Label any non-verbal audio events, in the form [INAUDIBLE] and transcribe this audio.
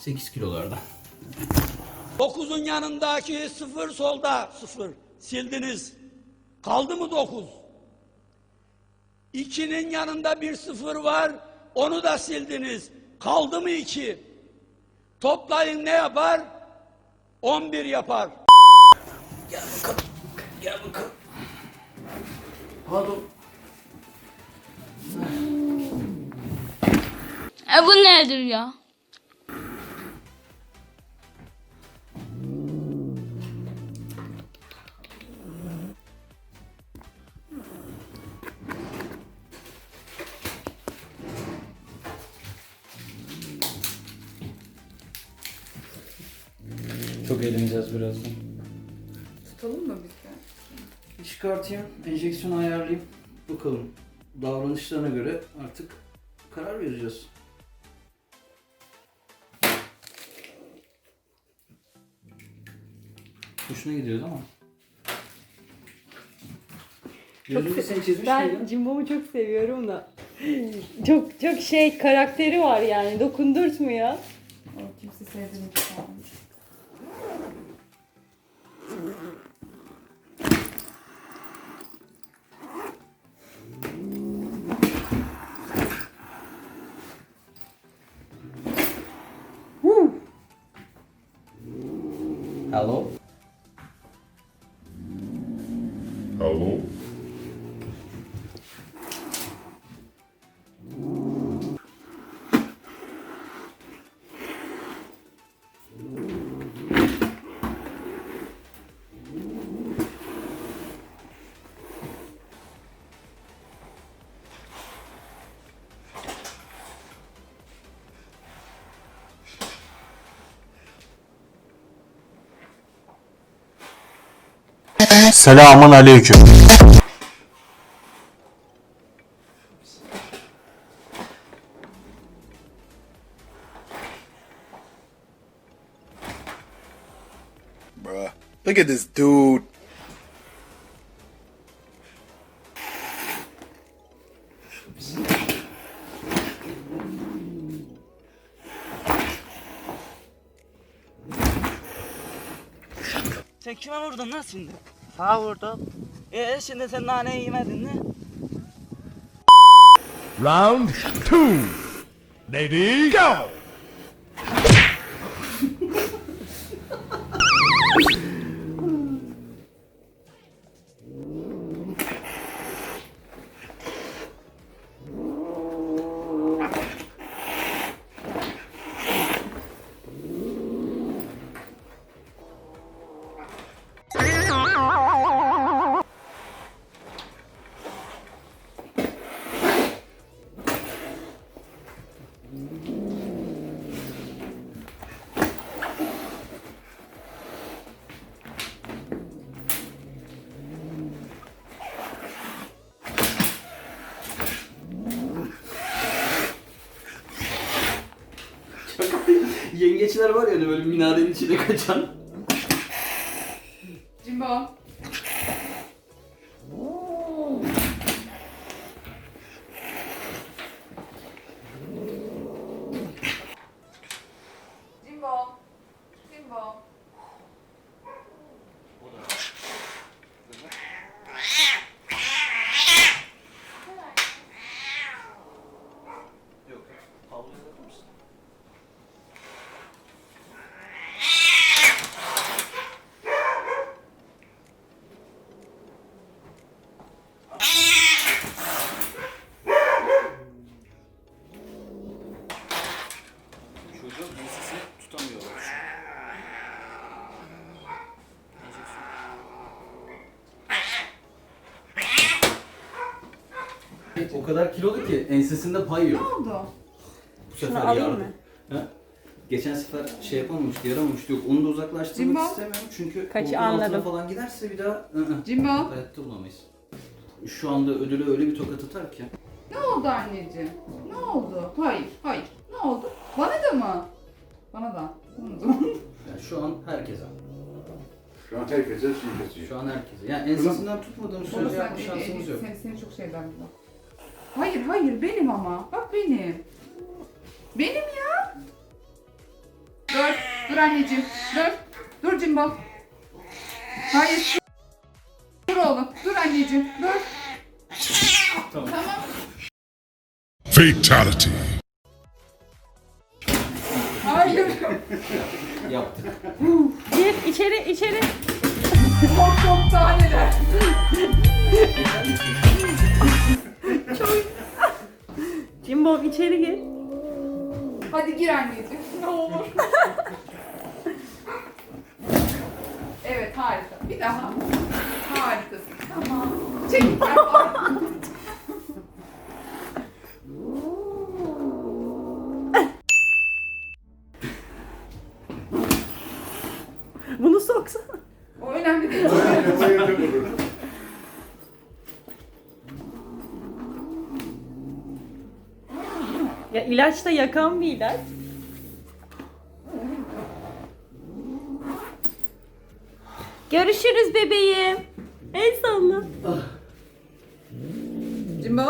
8 kilolarda. 9'un yanındaki sıfır solda sıfır. Sildiniz. Kaldı mı 9? 2'nin yanında bir sıfır var. Onu da sildiniz. Kaldı mı 2? Toplayın ne yapar? 11 yapar. Gel bakalım. Gel bakalım. Pardon. E bu nedir ya? Çok eğleneceğiz birazdan. Tutalım mı biz de? Çıkartayım, enjeksiyonu ayarlayayım. Bakalım davranışlarına göre artık karar vereceğiz. Hoşuna gidiyoruz ama. Gözünde seni çizmiş Ben miydin? Cimbom'u çok seviyorum da. çok çok şey karakteri var yani dokundurtmuyor. O kimse sevdiğini Hello. Alô? Selamun aleyküm. Bruh. Look at this dude. Sen kime vurdun lan şimdi? Ha vurdum. Ee şimdi sen naneyi yemedin mi? Round two. Lady go. Var ya hani böyle minarenin içine kaçan. Cimbom. Cimbom. Cimbom. Yok. Havluyu alır mısın? Çocuğun ensesini tutamıyorlar. O kadar kilolu ki ensesinde pay Ne yok. oldu? Bu sefer Şunu alayım yardım. mı? Ha? Geçen sefer şey yapamamıştı, yaramamıştı. Yok, onu da uzaklaştırmak Cimbom. istemiyorum çünkü Kaçı koltuğun altına anladım. falan giderse bir daha ı -ı, Cimbom. hayatta bulamayız. Şu anda ödülü öyle bir tokat atar ki. Ne oldu anneciğim? Ne oldu? Hayır, hayır. Ne oldu? Bana da mı? Bana da. Zaman. [LAUGHS] Yani şu an herkese. Şu an herkese şey kesiyor. Şu an herkese. Yani ensesinden tutmadığım Baba sürece sen yapma şansımız yok. Seni, seni çok şeyden bu. Hayır, hayır benim ama. Bak benim. Benim ya. Dur. Dur anneciğim. Dur. Dur Cimbo. Hayır. Dur oğlum. Dur anneciğim. Dur. Tamam. Fatality. Hayır. Yaptık. Gir içeri içeri. Çok çok daha [LAUGHS] Jimbo içeri gir. Hadi gir anneciğim. [LAUGHS] Ne olur. Evet harika. Bir daha. Harikasın. Tamam. Çekil. Yapma. Bunu Ya ilaç da yakan bir ilaç. Görüşürüz bebeğim. El salla. Cimbo.